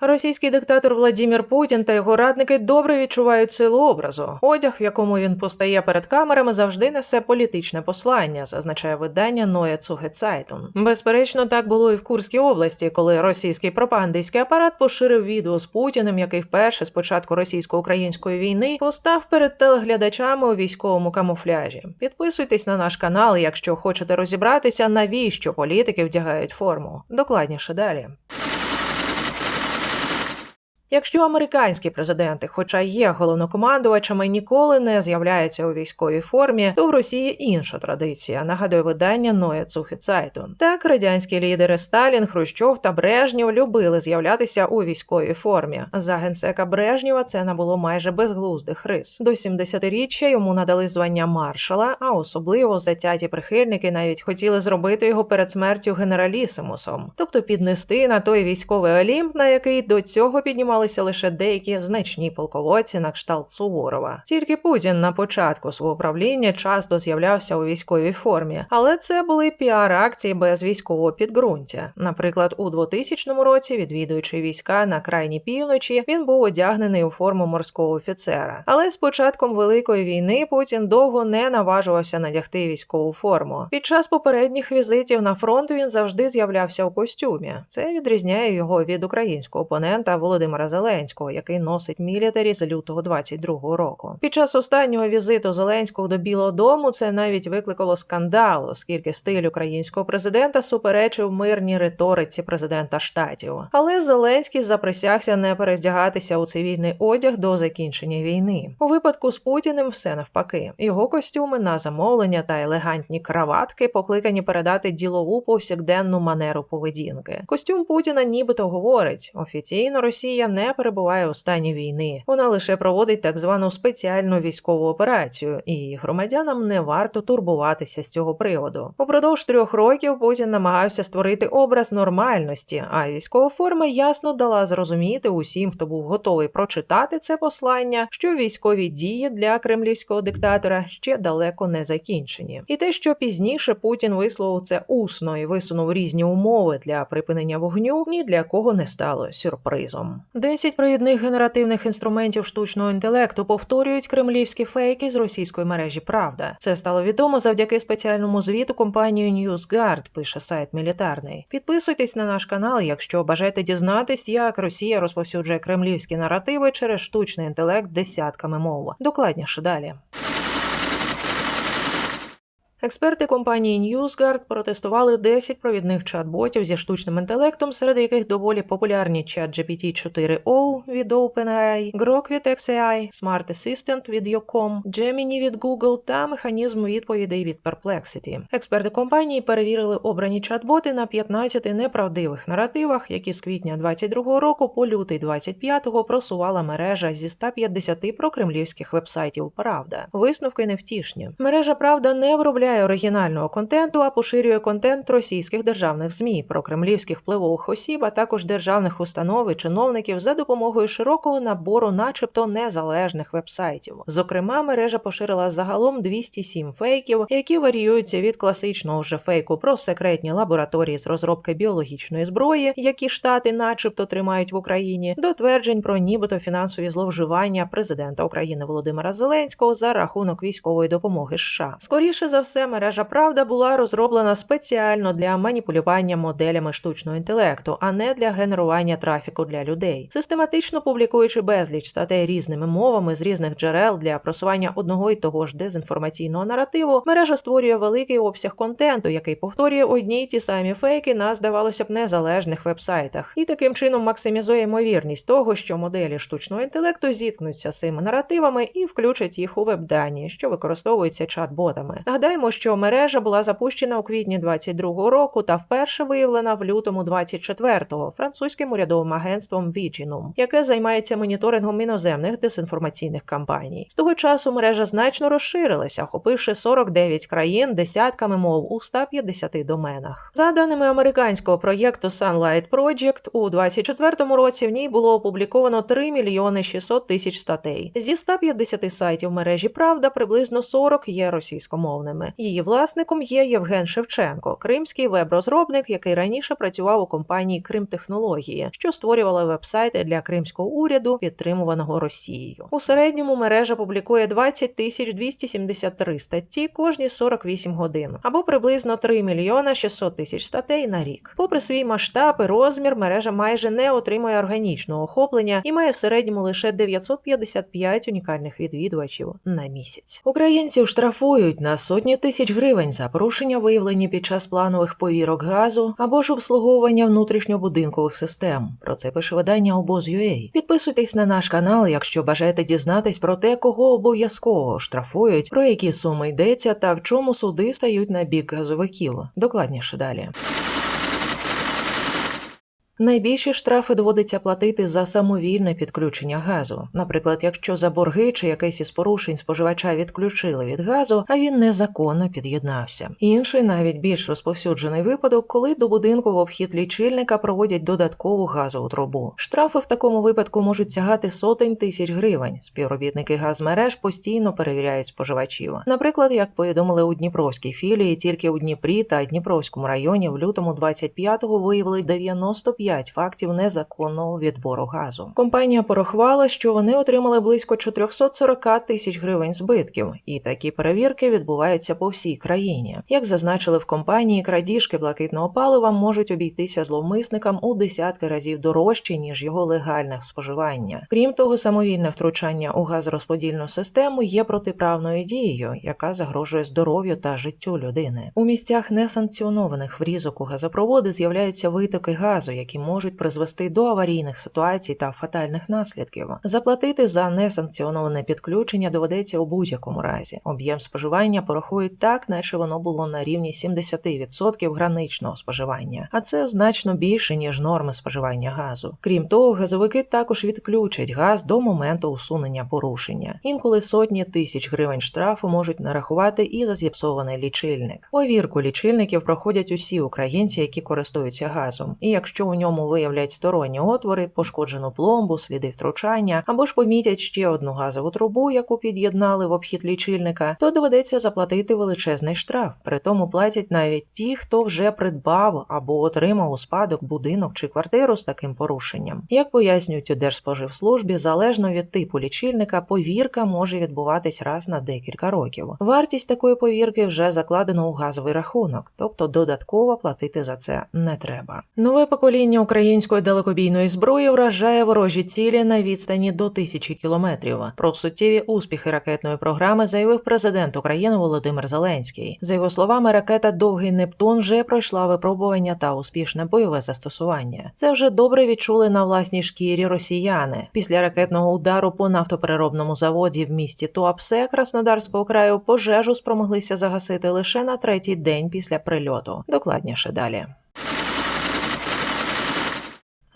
Російський диктатор Владімір Путін та його радники добре відчувають силу образу. Одяг, в якому він постає перед камерами, завжди несе політичне послання, зазначає видання Neue Züge Безперечно, так було і в Курській області, коли російський пропагандистський апарат поширив відео з Путіним, який вперше з початку російсько-української війни постав перед телеглядачами у військовому камуфляжі. Підписуйтесь на наш канал, якщо хочете розібратися, навіщо політики вдягають форму. Докладніше далі. Якщо американські президенти, хоча є головнокомандувачами, ніколи не з'являються у військовій формі, то в Росії інша традиція, нагадує видання Züge Zeitung. Так, радянські лідери Сталін, Хрущов та Брежнєв любили з'являтися у військовій формі. За генсека Брежнєва це набуло майже безглуздих рис. До 70-річчя йому надали звання маршала, а особливо затяті прихильники навіть хотіли зробити його перед смертю генералісимусом, тобто піднести на той військовий олімп, на який до цього піднімали залишилися лише деякі значні полководці на кшталт Суворова. Тільки Путін на початку свого правління часто з'являвся у військовій формі, але це були піар-акції без військового підґрунтя. Наприклад, у 2000 році, відвідуючи війська на крайній півночі, він був одягнений у форму морського офіцера. Але з початком великої війни Путін довго не наважувався надягти військову форму. Під час попередніх візитів на фронт він завжди з'являвся у костюмі. Це відрізняє його від українського опонента Володимира який носить мілітарі з лютого 22-го року. Під час останнього візиту Зеленського до Білого Дому це навіть викликало скандал, оскільки стиль українського президента суперечив мирній риториці президента штатів. Але Зеленський заприсягся не перевдягатися у цивільний одяг до закінчення війни. У випадку з Путіним все навпаки. Його костюми на замовлення та елегантні краватки покликані передати ділову повсякденну манеру поведінки. Костюм Путіна нібито говорить: офіційно Росія не перебуває у стані війни. Вона лише проводить так звану спеціальну військову операцію, і громадянам не варто турбуватися з цього приводу. Упродовж трьох років Путін намагався створити образ нормальності, а військова форма ясно дала зрозуміти усім, хто був готовий прочитати це послання, що військові дії для кремлівського диктатора ще далеко не закінчені. І те, що пізніше Путін висловив це усно і висунув різні умови для припинення вогню, ні для кого не стало сюрпризом. Десять провідних генеративних інструментів штучного інтелекту повторюють кремлівські фейки з російської мережі Правда. Це стало відомо завдяки спеціальному звіту компанії NewsGuard, пише сайт мілітарний. Підписуйтесь на наш канал, якщо бажаєте дізнатись, як Росія розповсюджує кремлівські наративи через штучний інтелект десятками мов. Докладніше далі. Експерти компанії NewsGuard протестували 10 провідних чат-ботів зі штучним інтелектом, серед яких доволі популярні чат GPT-4o від OpenAI, Grok від XAI, Smart Assistant від Yocom, Gemini від Google та механізм відповідей від Perplexity. Експерти компанії перевірили обрані чат-боти на 15 неправдивих наративах, які з квітня 22 року по лютий 25-го просувала мережа зі 150 прокремлівських вебсайтів. Правда, висновки невтішні. Мережа Правда не виробляє оригінального контенту, а поширює контент російських державних змі про кремлівських впливових осіб, а також державних установ і чиновників за допомогою широкого набору, начебто незалежних вебсайтів. Зокрема, мережа поширила загалом 207 фейків, які варіюються від класичного вже фейку про секретні лабораторії з розробки біологічної зброї, які штати, начебто, тримають в Україні, до тверджень про нібито фінансові зловживання президента України Володимира Зеленського за рахунок військової допомоги. США. скоріше за все мережа Правда була розроблена спеціально для маніпулювання моделями штучного інтелекту, а не для генерування трафіку для людей, систематично публікуючи безліч статей різними мовами з різних джерел для просування одного й того ж дезінформаційного наративу. Мережа створює великий обсяг контенту, який повторює одні й ті самі фейки на здавалося б незалежних вебсайтах, і таким чином максимізує ймовірність того, що моделі штучного інтелекту зіткнуться з цими наративами і включать їх у веб-дані, що використовуються чат-ботами. Нагадаємо, що мережа була запущена у квітні 22-го року та вперше виявлена в лютому 24-го французьким урядовим агентством Viginum, яке займається моніторингом іноземних дезінформаційних кампаній. З того часу мережа значно розширилася, охопивши 49 країн десятками мов у 150 доменах. За даними американського проєкту Sunlight Project, у 24-му році в ній було опубліковано 3 мільйони 600 тисяч статей. Зі 150 сайтів мережі Правда приблизно 40 є російськомовними. Її власником є Євген Шевченко, кримський веб-розробник, який раніше працював у компанії Кримтехнології, що створювала веб-сайти для кримського уряду, підтримуваного Росією. У середньому мережа публікує 20 тисяч 273 статті кожні 48 годин, або приблизно 3 мільйона 600 тисяч статей на рік. Попри свій масштаб і розмір, мережа майже не отримує органічного охоплення і має в середньому лише 955 унікальних відвідувачів на місяць. Українців штрафують на сотні тисяч гривень за порушення виявлені під час планових повірок газу або ж обслуговування внутрішньобудинкових систем. Про це пише видання обоз.ua. Підписуйтесь на наш канал, якщо бажаєте дізнатись про те, кого обов'язково штрафують, про які суми йдеться та в чому суди стають на бік газовиків. Докладніше далі. Найбільші штрафи доводиться платити за самовільне підключення газу. Наприклад, якщо за борги чи якесь із порушень споживача відключили від газу, а він незаконно під'єднався. Інший, навіть більш розповсюджений випадок, коли до будинку в обхід лічильника проводять додаткову газову трубу. Штрафи в такому випадку можуть сягати сотень тисяч гривень. Співробітники газмереж постійно перевіряють споживачів. Наприклад, як повідомили у Дніпровській філії, тільки у Дніпрі та Дніпровському районі в лютому 25-го виявили 95 фактів незаконного відбору газу. Компанія порахувала, що вони отримали близько 440 тисяч гривень збитків, і такі перевірки відбуваються по всій країні. Як зазначили в компанії, крадіжки блакитного палива можуть обійтися зловмисникам у десятки разів дорожче ніж його легальне споживання. Крім того, самовільне втручання у газорозподільну систему є протиправною дією, яка загрожує здоров'ю та життю людини. У місцях несанкціонованих врізок у газопроводи з'являються витоки газу, які можуть призвести до аварійних ситуацій та фатальних наслідків. Заплатити за несанкціоноване підключення доведеться у будь-якому разі. Об'єм споживання порахують так, наче воно було на рівні 70% граничного споживання, а це значно більше ніж норми споживання газу. Крім того, газовики також відключать газ до моменту усунення порушення. Інколи сотні тисяч гривень штрафу можуть нарахувати і за зіпсований лічильник. Повірку лічильників проходять усі українці, які користуються газом. І якщо у ньому виявлять сторонні отвори, пошкоджену пломбу, сліди втручання або ж помітять ще одну газову трубу, яку під'єднали в обхід лічильника, то доведеться заплатити величезний штраф. При тому платять навіть ті, хто вже придбав або отримав у спадок будинок чи квартиру з таким порушенням. Як пояснюють у Держспоживслужбі, залежно від типу лічильника, повірка може відбуватись раз на декілька років. Вартість такої повірки вже закладено у газовий рахунок, тобто додатково платити за це не треба. Нове покоління української далекобійної зброї вражає ворожі цілі на відстані до тисячі кілометрів. Про суттєві успіхи ракетної програми заявив президент України Володимир Зеленський. За його словами, ракета Довгий Нептун вже пройшла випробування та успішне бойове застосування. Це вже добре відчули на власній шкірі росіяни. Після ракетного удару по нафтопереробному заводі в місті Туапсе Краснодарського краю пожежу спромоглися загасити лише на третій день після прильоту. Докладніше далі.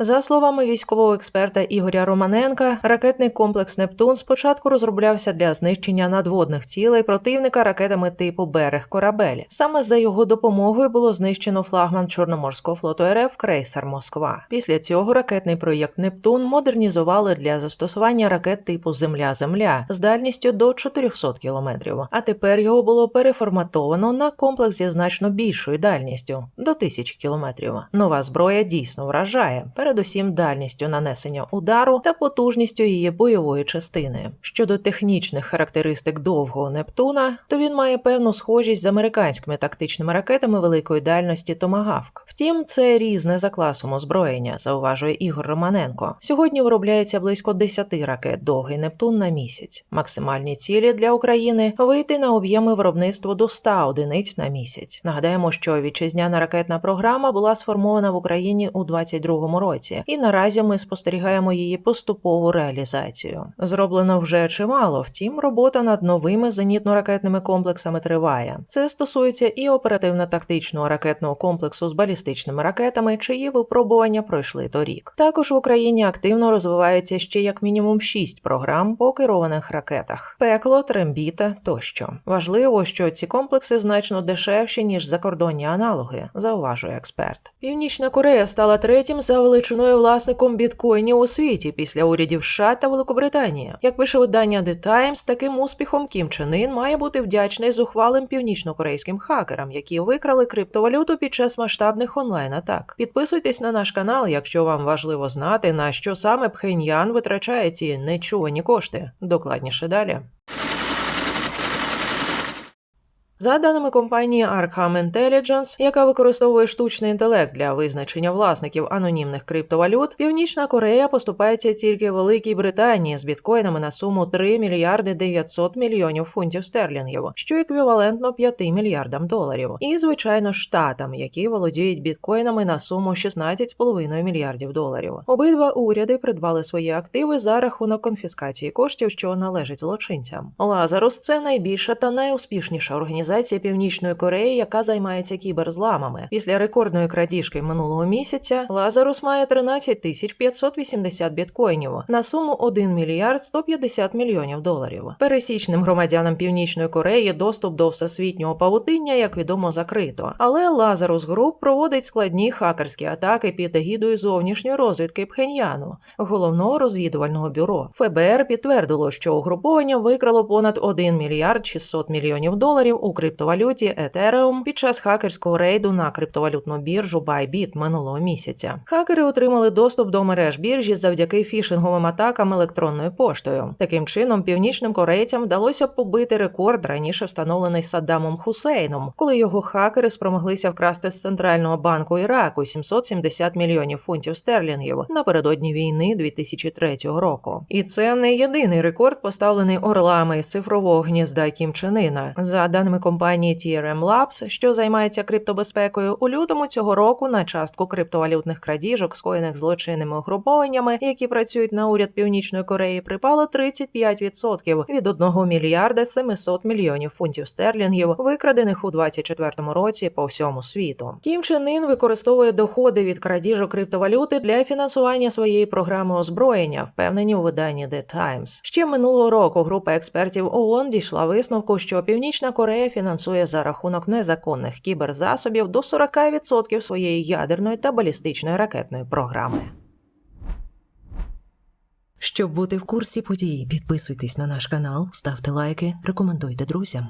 За словами військового експерта Ігоря Романенка, ракетний комплекс Нептун спочатку розроблявся для знищення надводних цілей противника ракетами типу Берег Корабель. Саме за його допомогою було знищено флагман Чорноморського флоту РФ крейсер Москва. Після цього ракетний проєкт Нептун модернізували для застосування ракет типу Земля-Земля з дальністю до 400 кілометрів. А тепер його було переформатовано на комплекс зі значно більшою дальністю до 1000 кілометрів. Нова зброя дійсно вражає передусім дальністю нанесення удару та потужністю її бойової частини. Щодо технічних характеристик довгого Нептуна, то він має певну схожість з американськими тактичними ракетами великої дальності Томагавк. Втім, це різне за класом озброєння, зауважує Ігор Романенко. Сьогодні виробляється близько 10 ракет довгий Нептун на місяць. Максимальні цілі для України вийти на об'єми виробництва до 100 одиниць на місяць. Нагадаємо, що вітчизняна ракетна програма була сформована в Україні у 22-му році році, і наразі ми спостерігаємо її поступову реалізацію. Зроблено вже чимало, втім, робота над новими зенітно-ракетними комплексами триває. Це стосується і оперативно-тактичного ракетного комплексу з балістичними ракетами, чиї випробування пройшли торік. Також в Україні активно розвивається ще як мінімум шість програм по керованих ракетах: пекло, трембіта тощо. Важливо, що ці комплекси значно дешевші ніж закордонні аналоги, зауважує експерт. Північна Корея стала третім за величиною величиною власником біткоїнів у світі після урядів США та Великобританії. Як пише видання The Times, таким успіхом Кім Чен Ін має бути вдячний зухвалим північнокорейським хакерам, які викрали криптовалюту під час масштабних онлайн-атак. Підписуйтесь на наш канал, якщо вам важливо знати, на що саме Пхеньян витрачає ці нечувані кошти. Докладніше далі. За даними компанії Arkham Intelligence, яка використовує штучний інтелект для визначення власників анонімних криптовалют, Північна Корея поступається тільки Великій Британії з біткоїнами на суму 3 мільярди 900 мільйонів фунтів стерлінгів, що еквівалентно 5 мільярдам доларів. І звичайно штатам, які володіють біткоїнами на суму 16,5 мільярдів доларів. Обидва уряди придбали свої активи за рахунок конфіскації коштів, що належать злочинцям. Лазарус це найбільша та найуспішніша організація Північної Кореї, яка займається кіберзламами. Після рекордної крадіжки минулого місяця Лазарус має 13 тисяч 580 біткоїнів на суму 1 мільярд 150 мільйонів доларів. Пересічним громадянам Північної Кореї доступ до всесвітнього павутиння, як відомо, закрито. Але Лазарус Груп проводить складні хакерські атаки під егідою зовнішньої розвідки Пхеньяну, головного розвідувального бюро. ФБР підтвердило, що угруповання викрало понад 1 мільярд 600 мільйонів доларів у криптовалюті Ethereum під час хакерського рейду на криптовалютну біржу Bybit минулого місяця. Хакери отримали доступ до мереж біржі завдяки фішинговим атакам електронною поштою. Таким чином, північним корейцям вдалося побити рекорд раніше встановлений Саддамом Хусейном, коли його хакери спромоглися вкрасти з центрального банку Іраку 770 мільйонів фунтів стерлінгів напередодні війни 2003 року. І це не єдиний рекорд, поставлений орлами з цифрового гнізда Кім Чен Іна. За даними компанії TRM Labs, що займається криптобезпекою, у лютому цього року на частку криптовалютних крадіжок, скоєних злочинними угрупованнями, які працюють на уряд Північної Кореї, припало 35% від 1 мільярда 700 мільйонів фунтів стерлінгів, викрадених у 2024 році по всьому світу. Кім Чен Ін використовує доходи від крадіжок криптовалюти для фінансування своєї програми озброєння, впевнені у виданні The Times. Ще минулого року група експертів ООН дійшла висновку, що Північна Корея фінансує за рахунок незаконних кіберзасобів до 40% своєї ядерної та балістичної ракетної програми. Щоб бути в курсі подій, підписуйтесь на наш канал, ставте лайки, рекомендуйте друзям.